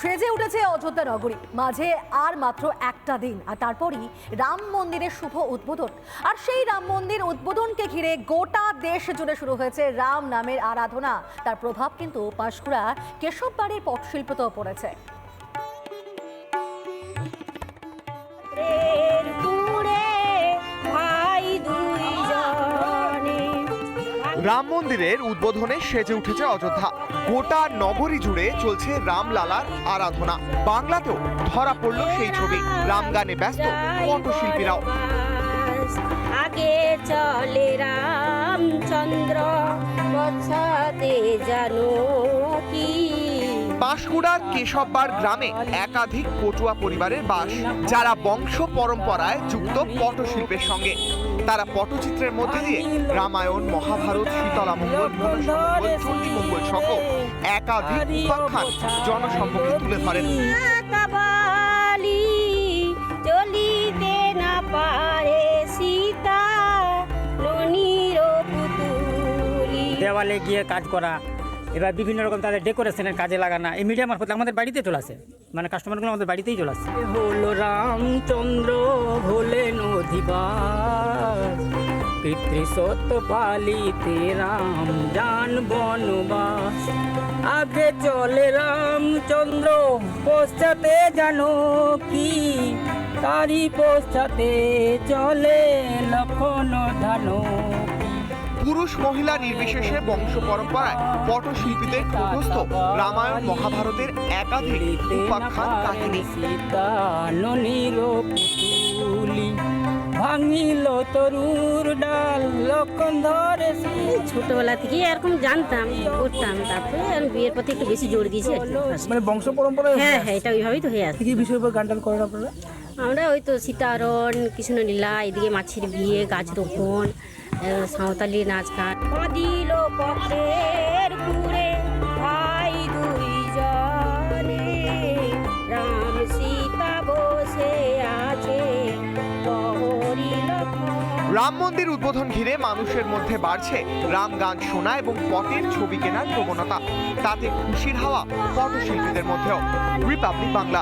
সেজে উঠেছে অযোধ্যা নগরী। মাঝে আর মাত্র একটা দিন, আর তারপরই রাম মন্দিরের শুভ উদ্বোধন। আর সেই রাম মন্দির উদ্বোধনকে ঘিরে গোটা দেশ জুড়ে শুরু হয়েছে রাম নামের আরাধনা। তার প্রভাব কিন্তু পাঁশকুড়া কেশববাড়ির পটশিল্পতেও পড়েছে। রাম মন্দিরের উদ্বোধনে সেজে উঠেছে অযোধ্যা। গোটা নগরী জুড়ে চলছে রামলালার আরাধনা। বাংলাতেও ধরা পড়ল সেই ছবি। রাম গানে ব্যস্ত পটশিল্পীরাও। আগে চলে রামচন্দ্র, পছাতে জানো কি? পাঁশকুড়ার কেশববার গ্রামে একাধিক পটুয়া পরিবারের বাস যারা বংশ পরম্পরায় যুক্ত পটশিল্পের সঙ্গে। তারা পটচিত্রের মধ্যে দিয়ে রামায়ণ মহাভারত শীতলামঙ্গল মনসামঙ্গল চণ্ডীমঙ্গল সহ একাধিক উপাখ্যান জনসম্মুখে তুলে ধরেন। চলিতে না পারে সীতা ননির দেওয়ালে গিয়ে কাজ করা। এবার বিভিন্ন রকম তাদের ডেকোরেশনের কাজে লাগানো। এই মিডিয়া মারফত আমাদের বাড়িতে চলে আসে। মানে কাস্টমারগুলো আমাদের বাড়িতেই চলে আসে। হলো রামচন্দ্র হলেন অধিবাস। পিতৃসত্য পালিতে রাম যান বনবাস। আগে চলে রামচন্দ্র, পশ্চাতে জানো কি? তারি পশ্চাতে চলে লক্ষণ ধানো। পুরুষ মহিলা নির্বিশেষে বংশ পরম্পরায় পটশিল্পীদের কণ্ঠস্থ রামায়ণ মহাভারতের একাধিক উপাখ্যান কাহিনী। ভাঙিল তরুর ডাল লক্ষণ ধরে ছোটবেলা থেকে এরকম জানতাম করতাম তারপরে আমি বিয়ের পথে একটু বেশি জোর দিয়েছি. মানে বংশ পরম্পরায় হ্যাঁ হ্যাঁ এটা ওইভাবেই তো হয়ে আছে। কি বিষয়ের উপর গান টান করেন আপনারা? আমরা ওই তো সীতারণ কৃষ্ণলীলা এদিকে মাছের বিয়ে গাছ রোপণ সাঁওতালি নাচ গান। দুইজনে। রাম সীতা আছে রাম মন্দির উদ্বোধন ঘিরে মানুষের মধ্যে বাড়ছে রাম গান শোনা এবং পটের ছবি কেনার প্রবণতা। তাতে খুশির হাওয়া পটশিল্পীদের মধ্যেও। রিপাবলিক বাংলা।